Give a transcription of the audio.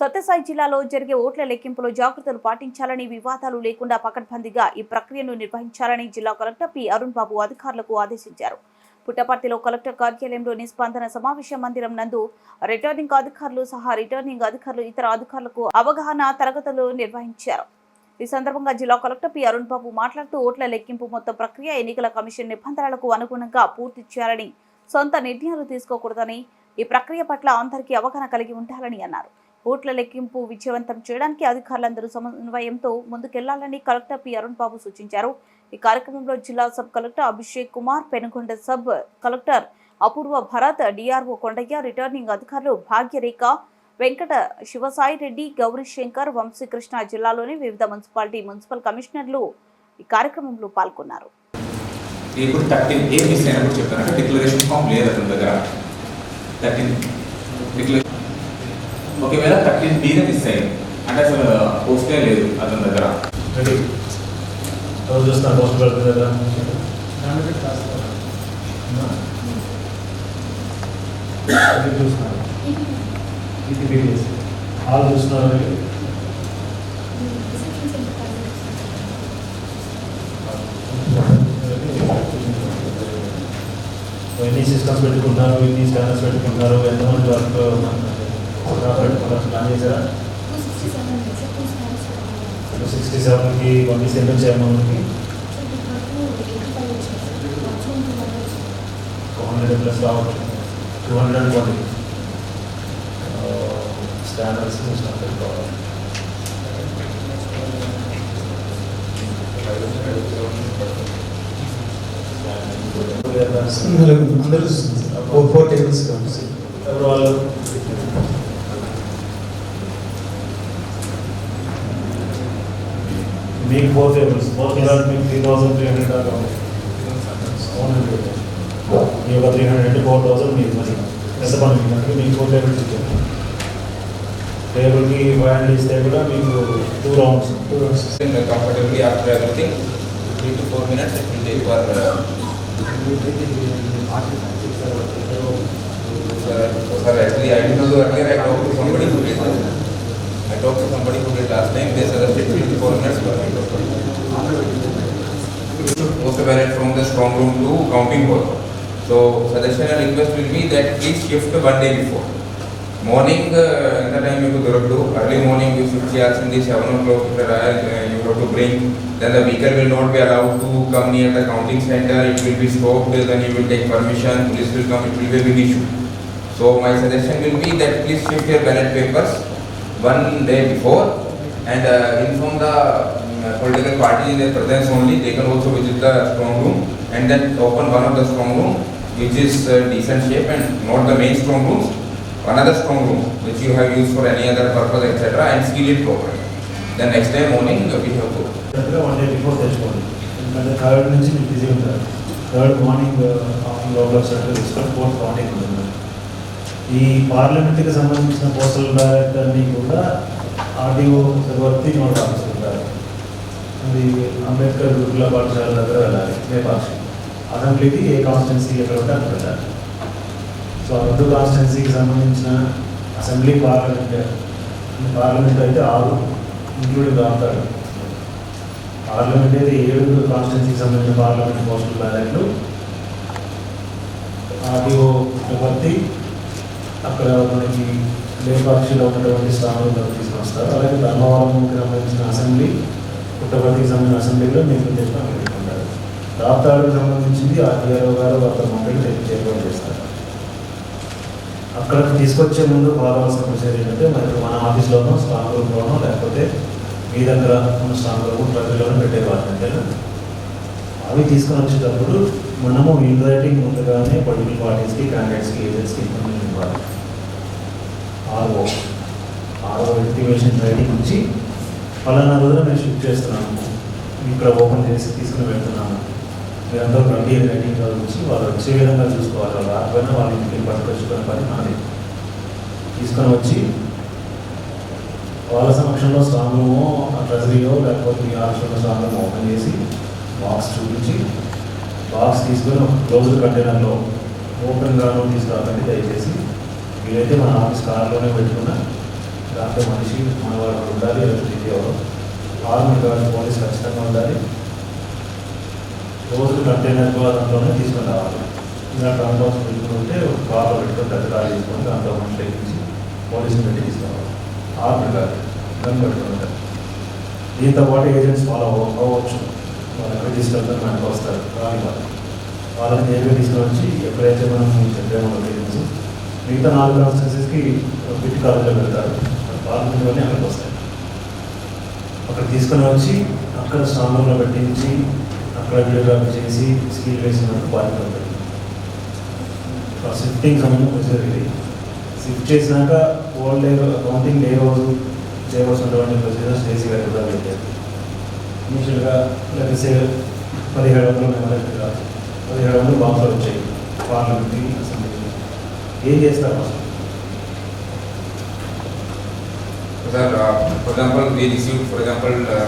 సత్యసాయి జిల్లాలో జరిగే ఓట్ల లెక్కింపులో జాగ్రత్తలు పాటించాలని వివాదాలు లేకుండా పకడ్బందీగా ఈ ప్రక్రియను నిర్వహించాలని జిల్లా కలెక్టర్ పి. అరుణ్ బాబు అధికారులకు ఆదేశించారు. పుట్టపర్తిలో కలెక్టర్ కార్యాలయంలోని స్పందన సమావేశ మందిరం నందు రిటర్నింగ్ అధికారులు సహా రిటర్నింగ్ అధికారులు ఇతర అధికారులకు అవగాహన తరగతులు నిర్వహించారు. ఈ సందర్భంగా జిల్లా కలెక్టర్ పి. అరుణ్ బాబు మాట్లాడుతూ ఓట్ల లెక్కింపు మొత్తం ప్రక్రియ ఎన్నికల కమిషన్ నిబంధనలకు అనుగుణంగా పూర్తి చేయాలని సొంత నిర్ణయాలు తీసుకోకూడదని ఈ ప్రక్రియ పట్ల అందరికీ అవగాహన కలిగి ఉండాలని అన్నారు. ఓట్ల లెక్కింపు విజయవంతం చేయడానికి అధికారులందరూ సమన్వయంతో ముందుకెళ్ళాలని కలెక్టర్ పి. అరుణ్ బాబు సూచించారు. ఈ కార్యక్రమంలో జిల్లా sub collector Abhishek Kumar Penugonda sub collector Apurva Bharat DRO Kondaiah returning అధికారులు భాగ్యరేఖ వెంకట శివసాయి రెడ్డి గౌరీశంకర్ వంశీకృష్ణ జిల్లాలోని వివిధ మున్సిపాలిటీ మున్సిపల్ కమిషనర్లు ఈ కార్యక్రమంలో పాల్గొన్నారు. ఇప్పుడు థర్టీన్ ఏ మిస్ అయినప్పుడు డిక్లరేషన్ ఫామ్ లేదు అతని దగ్గర. థర్టీన్ డిక్లరేషన్ ఒకవేళ థర్టీన్ బీనే మిస్ అయ్యింది అంటే అసలు పోస్టే లేదు అతని దగ్గర. చూస్తున్నా పోస్ట్ పెడుతుంది కదా చూస్తున్నారు? ఇది వీడియోస్ హాల్ చూస్తున్నారు ఎన్ని సిస్టమ్స్ పెట్టుకుంటారు? ఎన్ని స్కానర్స్ పెట్టుకుంటారు? ఎంతమంది వర్క్ పెట్టుకుంటారు ప్లాన్ చేశారా సిక్స్టీ సెవెన్కి పంపిస్తే ఎంత వచ్చాయి మనకి టూ హండ్రెడ్ ప్లస్ రావాలి టూ హండ్రెడ్ అనుకోండి స్టాండర్డ్స్ సిస్టమ్ పెట్టుకోవాలి అందరూ అందరూ ఫోర్ ఫోర్ టేబుల్స్ కావాలి ఎవరు వాళ్ళు only four tables, both yes. are three thousand three hundred are one hundred. You have three hundred to four thousand meal money. That's the point. You need four tables. Table की wire इस table का मेरे को two rounds. Two rounds. Comfortably after everything, three to four minutes it will take for. Sir, sir, actually I didn't know earlier. I talked to somebody who is. I talked to somebody who did last time, they suggested 3 to 4 minutes per window. Most of it from the strong room to counting hall. So suggestion and request will be that please shift one day before. Morning, uh, in the time you go to early morning you should charge in the 7 o'clock uh, you have to bring. Then the vehicle will not be allowed to come near the counting center, it will be stopped, then you will take permission, police will come, it will be a big issue. So my suggestion will be that please shift your ballot papers one day before and uh, inform the mm, uh, political party in their presence only. They can also visit the strong room and then open one of the strong room which is uh, decent shape and not the main strong rooms, another strong room which you have used for any other purpose etc. and seal it properly. Then next day morning we have to. One day before morning. And the third morning, the third morning uh, the block circle, fourth morning. ఈ పార్లమెంట్కి సంబంధించిన postal ballot అన్నీ కూడా RDO చక్రవర్తి note ఆఫీసుకుంటారు అది అంబేద్కర్ గురుకుల పాఠశాల దగ్గర వెళ్ళాలి లేపాక్షి అసెంబ్లీకి ఏ కాన్స్టిట్యున్సీ ఎక్కడ ఉంటే అక్కడ వెళ్ళాలి సో ఆ రెండు కాన్స్టిట్యున్సీకి సంబంధించిన అసెంబ్లీ పార్లమెంట్ పార్లమెంట్ అయితే ఆరు ఇంక్లూడింగ్ రాస్తాడు పార్లమెంట్ అయితే ఏడు కాన్స్టిట్యున్సీకి సంబంధించిన పార్లమెంట్ పోస్టల్ బ్యాలెట్లు ఆర్డీఓ చక్రవర్తి అక్కడ మనకి లేపాక్షిలో ఉన్నటువంటి స్థానంలో తీసుకొస్తారు. అలాగే ధర్మవరంకి సంబంధించిన అసెంబ్లీ పుట్టపర్తికి సంబంధించిన అసెంబ్లీలో నేను చేసిన పెట్టుకుంటారు. రాప్తాడుకు సంబంధించింది ఆర్డీఆర్ఓ గారు వారి మండలి చేరుకోవడం చేస్తారు అక్కడికి తీసుకొచ్చే ముందు కావాల్సిన ప్రొసీజర్ ఏంటంటే మనకి మన ఆఫీస్లోనో స్ట్రాంగ్ రూమ్లోనో లేకపోతే మీ దగ్గర ఉన్న స్ట్రాంగ్ రూమ్ ట్రక్లోనో పెట్టేవారు. అంతేనా? అవి తీసుకొని వచ్చేటప్పుడు మనము ఇన్ రైటింగ్ ముందుగానే పొలిటికల్ పార్టీస్కి క్యాండిడేట్స్కి ఏజెంట్స్కి ఇన్ఫర్మేషన్ ఇవ్వాలి ఆర్ఓ ఆర్ఓ ఎస్టిమేషన్ రైటింగ్ నుంచి ఫలానా రోజున మేము షిఫ్ట్ చేస్తున్నాము. ఇక్కడ ఓపెన్ చేసి తీసుకుని వెళ్తున్నాము. మీరందరూ రండి రైటింగ్ చదివించి వాళ్ళు వచ్చే విధంగా చూసుకోవాలి. వాళ్ళు రాకపోయినా వాళ్ళ ఇంటికి పట్టుకొచ్చుకునే పని నాది. తీసుకొని వచ్చి వాళ్ళ సమక్షంలో స్ట్రాంగ్ రూమో ట్రెజరీయో లేకపోతే మీ ఆలోచనలో స్ట్రాంగ్ రూమ్ ఓపెన్ చేసి బాక్స్ చూపించి బాక్స్ తీసుకొని ఒక క్లోజ్డ్ కంటైనర్లో ఓపెన్గాను తీసుకురాకండి దయచేసి. వీలైతే మన ఆఫీస్ కార్లోనే పెట్టుకున్న దాంట్లో మనిషి మనవాడు ఉండాలి ఎలక్ట్రిసిటీ ఎవరు. ఆర్మీ గార్డ్ పోలీస్ ఖచ్చితంగా ఉండాలి. రోజు కంటైనర్ దాంట్లోనే తీసుకొని రావాలి. ఇలా ట్రాన్స్పోర్ట్ పెట్టుకుంటే ఒక కార్లో పెట్టుకొని పెద్ద కార్ తీసుకొని దాంట్లో మనుషులు ఎక్కించి పోలీసులు పెట్టి తీసుకురావాలి. ఆర్మీ గార్డ్ గన్ పెట్టుకుంటారు దీంతో పాటు ఏజెంట్స్ ఫాలో అవ్వచ్చు. తీసుకెళ్తారు మనకు వస్తారు రాగా వాళ్ళని నేరుగా తీసుకొచ్చి ఎప్పుడైతే మనం చెప్పామో ఏజెంట్స్ మిగతా నాలుగు కాన్స్టెన్సీస్కి బిట్ కాలేజ్లో పెడతారు పార్లమెంట్లోనే అక్కడికి వస్తాయి అక్కడ తీసుకొని వచ్చి అక్కడ స్టాండ్లో పెట్టించి అక్కడ వీడియోగ్రాఫీ చేసి స్కిల్ వేసినట్టు బాధ్యత ఉంటుంది షిఫ్టింగ్ సమయం వచ్చేది షిఫ్ట్ చేసినాక ఓల్డ్ డే కౌంటింగ్ డే రోజు చేయవలసినటువంటి ప్రొసీజర్స్ చేసి పెట్టారు కూడా పెట్టారు ఇనిషియల్గా లేకపోతే పదిహేడు వందలు మెమరీ కాదు పదిహేడు వందలు బాంబులు వచ్చాయి పార్లమెంట్కి అసెంబ్లీకి ఏం చేస్తారు అసలు Sir, uh, for example, we received, for example, uh,